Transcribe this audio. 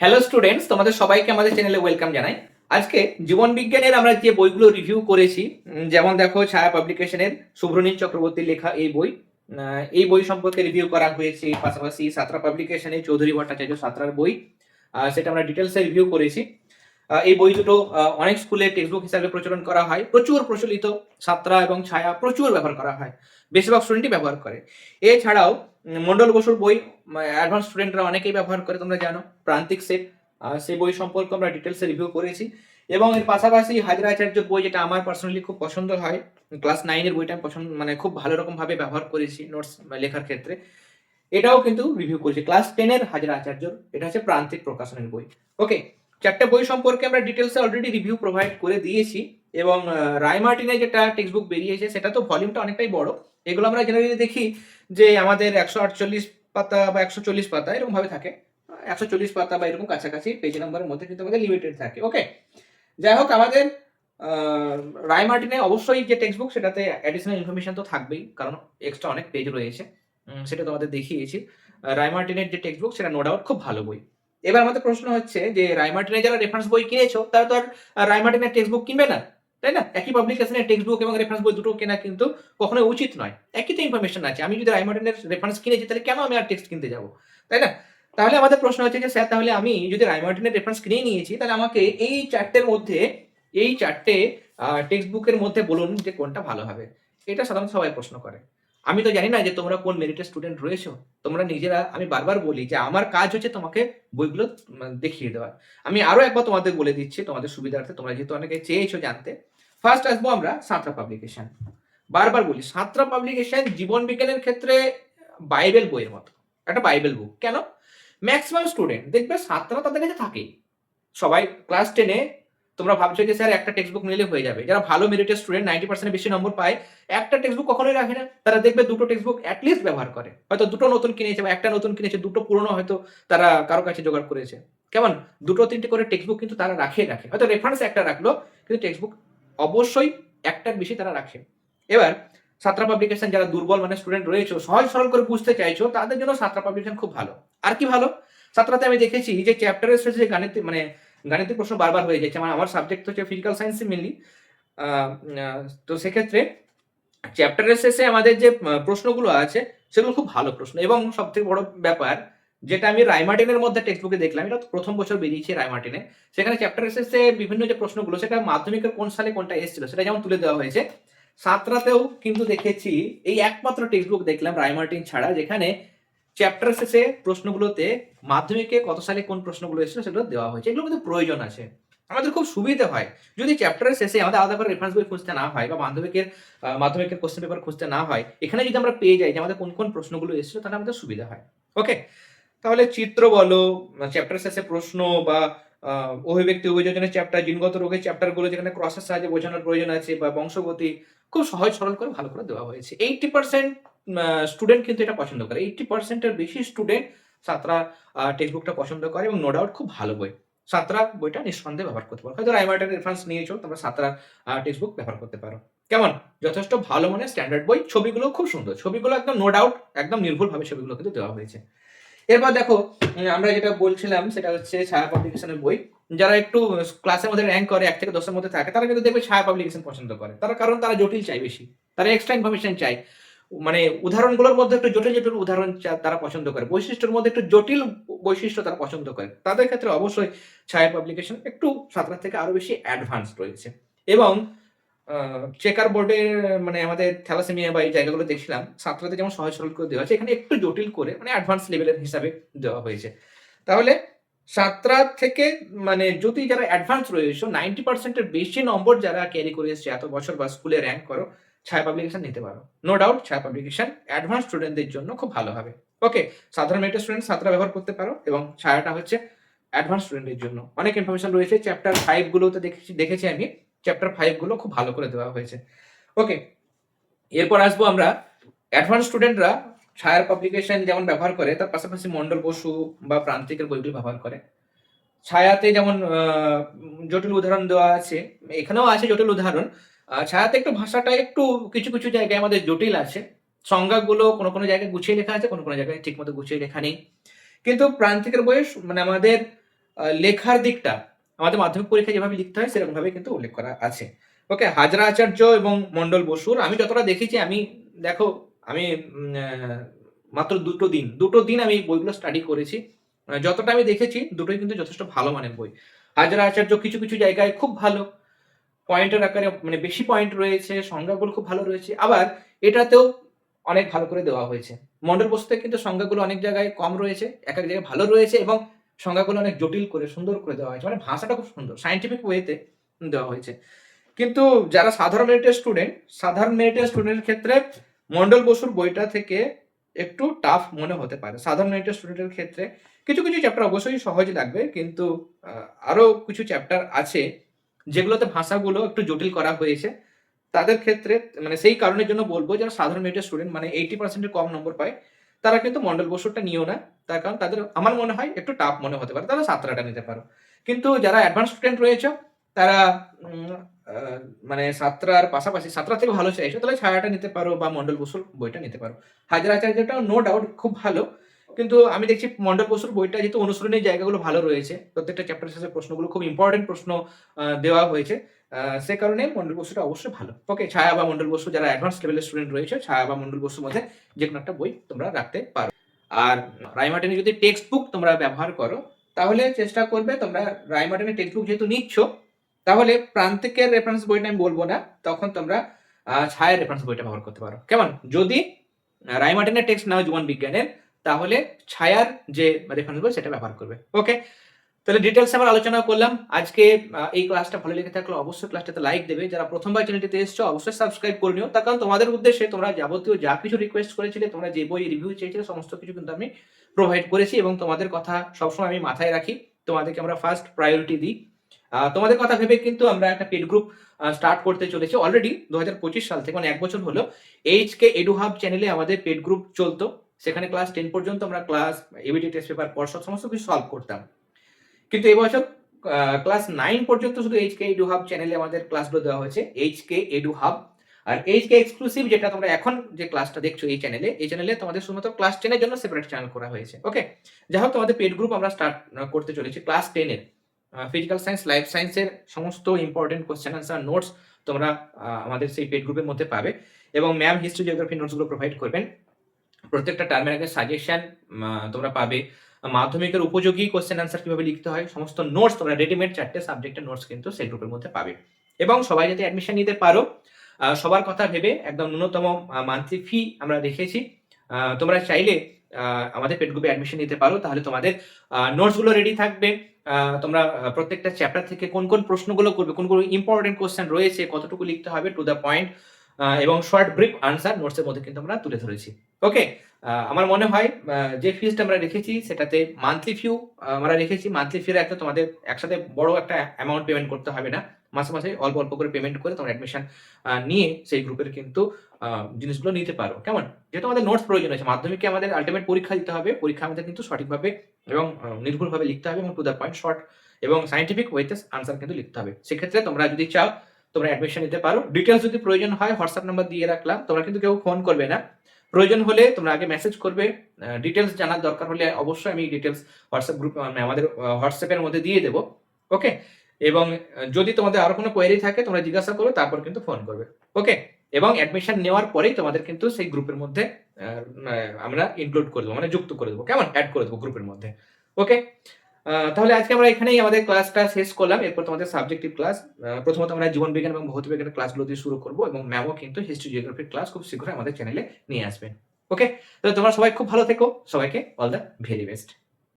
Hello students তোমাদের সবাইকে আমাদের চ্যানেলে ওয়েলকাম জানাই। আজকে জীবন বিজ্ঞানের আমরা যে বইগুলো রিভিউ করেছি যেমন দেখো ছায়া পাবলিকেশনের শুভ্রনীল চক্রবর্তীর লেখা এই বই। এই বই সম্পর্কে রিভিউ করা হয়েছে, পাশাপাশি সাতরা পাবলিকেশনের চৌধুরী ভট্টাচার্য সাতরার বই সেটা আমরা ডিটেলসে রিভিউ করেছি। এই বই দুটো অনেক স্কুলে টেক্সট বুক হিসাবে প্রচলন করা হয়। প্রচুর প্রচলিত সাতরা এবং ছায়া প্রচুর ব্যবহার করা হয়। বেশিরভাগ স্টুডেন্টই ব্যবহার করে। এছাড়াও মন্ডল বসুর বই অ্যাডভান্স স্টুডেন্টরা অনেকেই ব্যবহার করে, তোমরা জানো, প্রান্তিক সেট সেই বই সম্পর্কে আমরা ডিটেলসে রিভিউ করেছি। এবং এর পাশাপাশি হাজরা আচার্যর বই, যেটা আমার পার্সোনালি খুব পছন্দ হয় ক্লাস নাইনের বইটা আমি পছন্দ মানে খুব ভালো রকমভাবে ব্যবহার করেছি নোটস লেখার ক্ষেত্রে। এটাও কিন্তু রিভিউ করেছি। ক্লাস টেনের হাজরা আচার্যর, এটা হচ্ছে প্রান্তিক প্রকাশনের বই। ওকে চারটে বই সম্পর্কে আমরা ডিটেলসে অলরেডি রিভিউ প্রোভাইড করে দিয়েছি। এবং আহ, রায় মার্টিনের যেটা টেক্সট বুক বেরিয়েছে সেটা তো ভলিউমটা অনেকটাই বড়। এগুলো আমরা জেনারেলি দেখি যে আমাদের একশো আটচল্লিশ পাতা বা একশো চল্লিশ পাতা এরকম ভাবে থাকে। একশো চল্লিশ পাতা বা এরকম কাছাকাছি পেজ নাম্বারের মধ্যে কিন্তু আমাদের লিমিটেড থাকে ওকে যাই হোক আমাদের রায় মার্টিনে অবশ্যই যে টেক্সট বুক সেটাতে অ্যাডিশনাল ইনফরমেশন তো থাকবেই কারণ এক্সট্রা অনেক পেজ রয়েছে। সেটা তোমাদের দেখিয়েছি। রায় মার্টিনের যে টেক্সট বুক সেটা নো ডাউট খুব ভালো বই। এবার আমাদের প্রশ্ন হচ্ছে যে রায় মার্টিনের যারা রেফারেন্স বই কিনেছো তারা তো আর রায় মার্টিনের টেক্সট বুক কিনবে না? তাই না? একই পাবলিকেশনের টেক্সট বুক এবং রেফারেন্স বই দুটো কেনা কিন্তু কখনো উচিত নয়। একই তো ইনফরমেশন আছে। আমি যদি রায় মার্টিনের রেফারেন্স কিনেছি, তাহলে কেন আমি আর টেক্সট কিনতে যাব? তাই না? তাহলে আমাদের প্রশ্ন হচ্ছে যে, স্যার, তাহলে আমি যদি রায়মার্টিনের রেফারেন্স কিনে নিয়েছি, তাহলে আমাকে এই চারটের মধ্যে, এই চারটে টেক্সট বুকের মধ্যে বলুন যে কোনটা ভালো হবে। এটা সাধারণত সবাই প্রশ্ন করে। আমি তো জানি না যে তোমরা কোন মেরিটের স্টুডেন্ট রয়েছো। তোমরা নিজেরা, আমি বারবার বলি যে আমার কাজ হচ্ছে তোমাকে বইগুলো দেখিয়ে দেওয়া। আমি আরও একবার তোমাদের বলে দিচ্ছি, তোমাদের সুবিধার্থে তোমরা যেহেতু অনেকে চেয়েছো জানতে। ফার্স্ট আসব আমরা সাঁতরা পাবলিকেশন বারবার বলি, সাঁতরা পাবলিকেশন জীবন বিজ্ঞানের ক্ষেত্রে বাইবেল বইয়ের মতো। একটা বাইবেল বুক কেন? ম্যাক্সিমাম স্টুডেন্ট দেখবে সাঁতরা তাদের কাছে থাকেই। সবাই ক্লাস টেনে তোমরা ভাবছ যে স্যার একটা টেক্সট বুক নিলে হয়ে যাবে। যারা ভালো মেরিটের স্টুডেন্ট নাইনটি পার্সেন্ট বেশি নম্বর পায়, একটা টেক্সট বুক কখনোই রাখে না। তারা দেখবে দুটো টেক্সট বুক অ্যাটলিস্ট ব্যবহার করে। হয়তো দুটো নতুন কিনেছে বা একটা নতুন কিনেছে, দুটো পুরনো হয়তো তারা কারও কাছে জোগাড় করেছে। কেমন? দুটো তিনটে করে টেক্সট বুক কিন্তু তারা রাখে রাখে। হয়তো রেফারেন্স একটা রাখল, কিন্তু টেক্সট বুক অবশ্যই একটার বেশি তারা রাখে। এবার সাতরা পাবলিকেশন যারা দুর্বল মানে স্টুডেন্ট রয়েছে, সহজ সরল করে বুঝতে চাইছো, তাদের জন্য সাতরা পাবলিকেশন খুব ভালো। আর কি ভালো? সাতরাতে আমি দেখেছি যে চ্যাপ্টারের শেষে গাণিতিক মানে গাণিতিক প্রশ্ন বারবার হয়ে যাচ্ছে। আমার আমার সাবজেক্ট হচ্ছে ফিজিক্যাল সায়েন্স মেনলি তো সেক্ষেত্রে চ্যাপ্টারের শেষে আমাদের যে প্রশ্নগুলো আছে, সেগুলো খুব ভালো প্রশ্ন। এবং সব থেকে বড় ব্যাপার, যেটা আমি রায়মার্টিনের মধ্যে টেক্সট বুকে দেখলাম, এটা প্রথম বছর বেরিয়েছে রায়মার্টিনে। সেখানে চ্যাপ্টারের শেষে বিভিন্ন যে প্রশ্নগুলো, সেটা মাধ্যমিকের কোন সালে কোনটা এসেছিল, সেটা যেমন তুলে দেওয়া হয়েছে। সাতরাতেও কিন্তু দেখেছি, এই একমাত্র টেক্সট বুক দেখলাম রায়মার্টিন ছাড়া, যেখানে চ্যাপ্টার শেষে প্রশ্নগুলোতে মাধ্যমিকে কত সালে কোন প্রশ্নগুলো এসেছিল সেগুলো দেওয়া হয়েছে। এগুলো কিন্তু প্রয়োজন আছে। আমাদের খুব সুবিধা হয়। যদি চ্যাপ্টারের শেষে আমাদের আলাদা করে রেফারেন্স বই খুঁজতে না হয় বা মাধ্যমিকের মাধ্যমিকের কোশ্চেন পেপার খুঁজতে না হয়, এখানে যদি আমরা পেয়ে যাই যে আমাদের কোন কোন প্রশ্নগুলো এসেছিল, তাহলে আমাদের সুবিধা হয়। ওকে তাহলে চিত্র বলো চ্যাপ্টার শেষে প্রশ্ন বা অভিব্যক্তি অভিযোজনের চ্যাপ্টার জিনগত রোগের চ্যাপ্টারগুলো যেখানে ক্রসের সাহায্যে বোঝানোর প্রয়োজন আছে বা বংশগতি, খুব সহজ সরল করে ভালো করে দেওয়া হয়েছে। এইটটি পার্সেন্ট স্টুডেন্ট কিন্তু এটা পছন্দ করে। এইটটি পার্সেন্টের বেশি স্টুডেন্ট সাতরা টেক্সট বুকটা পছন্দ করে এবং নো ডাউট খুব ভালো বই। সাতরা বইটা নিঃসন্দেহে ব্যবহার করতে পারো। হয়তো রাইমার্টের রেফারেন্স নিয়েছো, তোমরা সাতরা টেক্সট বুক ব্যবহার করতে পারো। কেমন? যথেষ্ট ভালো মানে স্ট্যান্ডার্ড বই। ছবিগুলো খুব সুন্দর। ছবিগুলো একদম নো ডাউট একদম নির্ভুলভাবে ছবিগুলো কিন্তু দেওয়া হয়েছে। এরপর দেখো আমরা যেটা বলছিলাম, সেটা হচ্ছে ছায়া পাবলিকেশনের বই। যারা একটু ক্লাসের মধ্যে র্যাঙ্ক করে, এক থেকে দশের মধ্যে থাকে, তারা কিন্তু দেখবে ছায়া পাবলিকেশন পছন্দ করে। তার কারণ তারা জটিল চাই বেশি। তারা এক্সট্রা ইনফরমেশন চাই মানে উদাহরণগুলোর মধ্যে একটু জটিল জটিল উদাহরণ তারা পছন্দ করে। বৈশিষ্ট্যের মধ্যে একটু জটিল বৈশিষ্ট্য তারা পছন্দ করে। তাদের ক্ষেত্রে অবশ্যই ছায়া পাবলিকেশন একটু সাঁতরা থেকে আরও বেশি অ্যাডভান্স রয়েছে। এবং চেকার বোর্ডের মানে আমাদের থ্যালাসেমিয়া বা এই জায়গাগুলো দেখছিলাম, সাঁতরাতে যেমন সহজ সরল করে দেওয়া আছে এখানে একটু জটিল করে মানে অ্যাডভান্স লেভেলের হিসাবে দেওয়া হয়েছে। তাহলে সাতরা থেকে মানে যদি যারা অ্যাডভান্স রয়েছে নাইনটি পার্সেন্টের বেশি নম্বর যারা ক্যারি করে এসছে এত বছর বা স্কুলে র্যাঙ্ক করো ছায়া পাবলিকেশন নিতে পারো। No doubt Chhaya publication advance স্টুডেন্টদের জন্য খুব ভালো হবে। ওকে সাধারণ মেরিটের স্টুডেন্ট সাতরা ব্যবহার করতে পারো এবং ছায়াটা হচ্ছে অ্যাডভান্স স্টুডেন্টের জন্য। অনেক ইনফরমেশন রয়েছে চ্যাপ্টার ফাইভ গুলোতে দেখেছি দেখেছি আমি। চ্যাপ্টার ফাইভগুলো খুব ভালো করে দেওয়া হয়েছে। ওকে এরপর আসব আমরা। অ্যাডভান্স স্টুডেন্টরা ছায়ার পাবলিকেশন যেমন ব্যবহার করে, তার পাশাপাশি মন্ডল বসু বা প্রান্তিকের বইগুলো ব্যবহার করে। ছায়াতে যেমন জটিল উদাহরণ দেওয়া আছে, এখানেও আছে জটিল উদাহরণ। ছায়াতে একটু ভাষাটা একটু কিছু কিছু জায়গায় আমাদের জটিল আছে। সংজ্ঞাগুলো কোনো কোনো জায়গায় গুছিয়ে লেখা আছে, কোনো কোনো জায়গায় ঠিক মতো গুছিয়ে লেখা নেই। কিন্তু প্রান্তিকের বয়স মানে আমাদের লেখার দিকটা, আমাদের মাধ্যমিক পরীক্ষায় যেভাবে লিখতে হয় সেরকম ভাবে কিন্তু উল্লেখ করা আছে। ওকে, হাজরা আচার্য এবং মন্ডল বসুর, আমি যতটা দেখেছি, আমি দেখো, আমি মাত্র দুটো দিন দুটো দিন আমি বইগুলো স্টাডি করেছি। যতটা আমি দেখেছি, দুটোই কিন্তু যথেষ্ট ভালো মানের বই। হাজরা আচার্য কিছু কিছু জায়গায় খুব ভালো পয়েন্টের আকারে মানে বেশি পয়েন্ট রয়েছে সংজ্ঞাগুলো খুব ভালো রয়েছে। আবার এটাতেও অনেক ভালো করে দেওয়া হয়েছে। মন্ডল বস্তুতে কিন্তু সংজ্ঞাগুলো অনেক জায়গায় কম রয়েছে এক এক জায়গায় ভালো রয়েছে এবং সংজ্ঞাগুলো অনেক জটিল করে সুন্দর করে দেওয়া হয়েছে। মানে ভাষাটা খুব সুন্দর সাইন্টিফিক ওয়েতে দেওয়া হয়েছে। কিন্তু যারা সাধারণ মেরিটের স্টুডেন্ট সাধারণ মেরিটের স্টুডেন্টের ক্ষেত্রে মন্ডল বসুর বইটা থেকে একটু টাফ মনে হতে পারে। সাধারণ মেরিটের স্টুডেন্টের ক্ষেত্রে কিছু কিছু চ্যাপ্টার অবশ্যই সহজ লাগবে কিন্তু আহ, আরও কিছু চ্যাপ্টার আছে যেগুলোতে ভাষাগুলো একটু জটিল করা হয়েছে, তাদের ক্ষেত্রে মানে সেই কারণের জন্য বলব যারা সাধারণ মেরিটের স্টুডেন্ট মানে এইটি পার্সেন্টের কম নম্বর পায়, তারা কিন্তু মন্ডল বসুরটা নিও না। তার কারণ তাদের, আমার মনে হয় একটু টাফ মনে হতে পারে। তারা সাতটাটা নিতে পারো। কিন্তু যারা অ্যাডভান্স স্টুডেন্ট রয়েছে, তারা মানে সাতটার পাশাপাশি সাতটা থেকে ভালো চাইছো, তাহলে ছায়াটা নিতে পারো বা মন্ডল বসুর বইটা নিতে পারো। হাজার আচার্যটাও নো ডাউট খুব ভালো। কিন্তু আমি দেখছি মন্ডল বসুর বইটা যেহেতু অনুসরণের জায়গাগুলো ভালো রয়েছে, প্রত্যেকটা চ্যাপ্টার শেষে প্রশ্নগুলো খুব ইম্পর্টেন্ট প্রশ্ন দেওয়া হয়েছে। সে কারণে মন্ডল বসুটা অবশ্যই ভালো। ওকে ছায়া বা মন্ডল বসু যারা অ্যাডভান্স লেভেলের স্টুডেন্ট রয়েছে, ছায়া বা মন্ডল বসুর মধ্যে যে কোনো একটা বই তোমরা রাখতে পারো। আর রাইমার্টিনে যদি টেক্সট বুক তোমরা ব্যবহার করো, তাহলে চেষ্টা করবে তোমরা রাইমার্টিনের টেক্সট বুক যেহেতু নিচ্ছ, তাহলে প্রান্তিকের রেফারেন্স বইটা আমি বলব না, তখন তোমরা ছায়ের রেফারেন্স বইটা ব্যবহার করতে পারো। কেমন? যদি রাইমার্টিনের টেক্সট নাও জীবন বিজ্ঞানের তাহলে ছায়ার যে রেফারেন্স বই সেটা ব্যবহার করবে। ওকে তাহলে ডিটেলস আমরা আলোচনা করলাম। আজকে এই ক্লাসটা ভালো লেগে থাকলে অবশ্যই ক্লাসটাতে লাইক দেবে। যারা প্রথমবার চ্যানেলটিতে এসছো, অবশ্যই সাবস্ক্রাইব করে নিও। তার কারণ তোমাদের উদ্দেশ্যে তোমরা যাবতীয় যা কিছু রিকোয়েস্ট করেছিলে, তোমরা যে বই রিভিউ চেয়েছিলে, সমস্ত কিছু কিন্তু আমি প্রোভাইড করেছি এবং তোমাদের কথা সবসময় আমি মাথায় রাখি। তোমাদেরকে আমরা ফার্স্ট প্রায়োরিটি দিই। তোমাদের কথা ভেবে কিন্তু আমরা একটা পেড গ্রুপ স্টার্ট করতে চলেছি। অলরেডি দু হাজার পঁচিশ সাল থেকে মানে এক বছর হলো এইচ কে এডু হাব চ্যানেলে আমাদের পেড গ্রুপ চলতো। সেখানে ক্লাস টেন পর্যন্ত আমরা ক্লাস এবিটি টেস্ট পেপার পর্ষদ, সমস্ত কিছু সলভ করতাম। কিন্তু এবছর ক্লাস নাইন পর্যন্ত শুধু এইচকে এডু হাব চ্যানেলে আমাদের ক্লাসগুলো দেওয়া হয়েছে এইচকে এডু হাব আর এইচকে এক্সক্লুসিভ যেটা তোমরা এখন যে ক্লাসটা দেখছ এই চ্যানেলে এই চ্যানেলে তোমাদের শুধুমাত্র ক্লাস টেনের জন্য সেপারেট চ্যানেল করা হয়েছে ওকে যাই হোক, তোমাদের পেড গ্রুপ আমরা স্টার্ট করতে চলেছি ক্লাস টেনের ফিজিক্যাল সায়েন্স লাইফ সায়েন্সের সমস্ত ইম্পর্টেন্ট কোশ্চেন আনসার নোটস তোমরা আমাদের সেই পেড গ্রুপের মধ্যে পাবে। এবং ম্যাম হিস্ট্রি জিওগ্রাফি নোটসগুলো প্রোভাইড করবেন। প্রত্যেকটা টার্মের আগে সাজেশন তোমরা পাবে। মাধ্যমিকের উপযোগী কোশ্চেন আনসার কীভাবে লিখতে হয়, সমস্ত নোটস তোমরা রেডিমেড চারটে সাবজেক্টের নোটস কিন্তু সেই গ্রুপের মধ্যে পাবে। এবং সবাই যাতে অ্যাডমিশন নিতে পারো সবার কথা ভেবে একদম ন্যূনতম মান্থলি ফি আমরা রেখেছি তোমরা চাইলে আমাদের পেট গ্রুপে অ্যাডমিশন নিতে পারো। তাহলে তোমাদের নোটসগুলো রেডি থাকবে। তোমরা প্রত্যেকটা চ্যাপ্টার থেকে কোন কোন প্রশ্নগুলো করবে, কোন কোন ইম্পর্টেন্ট কোশ্চেন রয়েছে, কতটুকু লিখতে হবে টু দ্য পয়েন্ট এবং শর্ট ব্রিফ আনসার নোটসের মধ্যে কিন্তু আমরা তুলে ধরেছি। ওকে আমার মনে হয় যে ফিজটা আমরা রেখেছি সেটাতে মান্থলি ফিউ আমরা রেখেছি। মান্থলি ফির একটা তোমাদের একসাথে বড় একটা অ্যামাউন্ট পেমেন্ট করতে হবে না। মাসে মাসে অল্প অল্প করে পেমেন্ট করে তোমরা অ্যাডমিশন নিয়ে সেই গ্রুপের কিন্তু জিনিসগুলো নিতে পারো। কেমন? যেহেতু আমাদের নোটস প্রয়োজন আছে মাধ্যমিকে আমাদের আলটিমেট পরীক্ষা দিতে হবে। পরীক্ষা আমাদের কিন্তু সঠিকভাবে এবং নির্ভুলভাবে লিখতে হবে এবং টু দ্য পয়েন্ট শর্ট এবং সাইন্টিফিক ওয়েতে আনসার কিন্তু লিখতে হবে। সেক্ষেত্রে তোমরা যদি চাও, তোমরা অ্যাডমিশন নিতে পারো। ডিটেলস যদি প্রয়োজন হয় হোয়াটসঅ্যাপ নাম্বার দিয়ে রাখলাম। তোমরা কিন্তু কেউ ফোন করবে না। প্রয়োজন হলে তোমরা আগে মেসেজ করবে। ডিটেলস জানার দরকার হলে অবশ্যই আমি ডিটেলস হোয়াটসঅ্যাপ গ্রুপ আমাদের হোয়াটসঅ্যাপের মধ্যে দিয়ে দেবো। ওকে এবং যদি তোমাদের আরও কোনো কোয়েরি থাকে, তোমরা জিজ্ঞাসা করো, তারপর কিন্তু ফোন করবে। ওকে এবং অ্যাডমিশন নেওয়ার পরেই তোমাদের কিন্তু সেই গ্রুপের মধ্যে আমরা ইনক্লুড করে দেবো মানে যুক্ত করে দেবো। কেমন? অ্যাড করে দেবো গ্রুপের মধ্যে। ওকে তাহলে আজকে আমরা এখানেই আমাদের ক্লাসটা শেষ করলাম। এরপর তোমাদের সাবজেক্টিভ ক্লাস প্রথমত আমরা জীবন বিজ্ঞান এবং ভৌত বিজ্ঞানের ক্লাসগুলো দিয়ে শুরু করব এবং ম্যামও কিন্তু হিস্ট্রি জিওগ্রাফির ক্লাস খুব শীঘ্রই আমাদের চ্যানেলে নিয়ে আসবেন ওকে তাহলে তোমরা সবাই খুব ভালো থেকো। সবাইকে অল দ্য ভেরি বেস্ট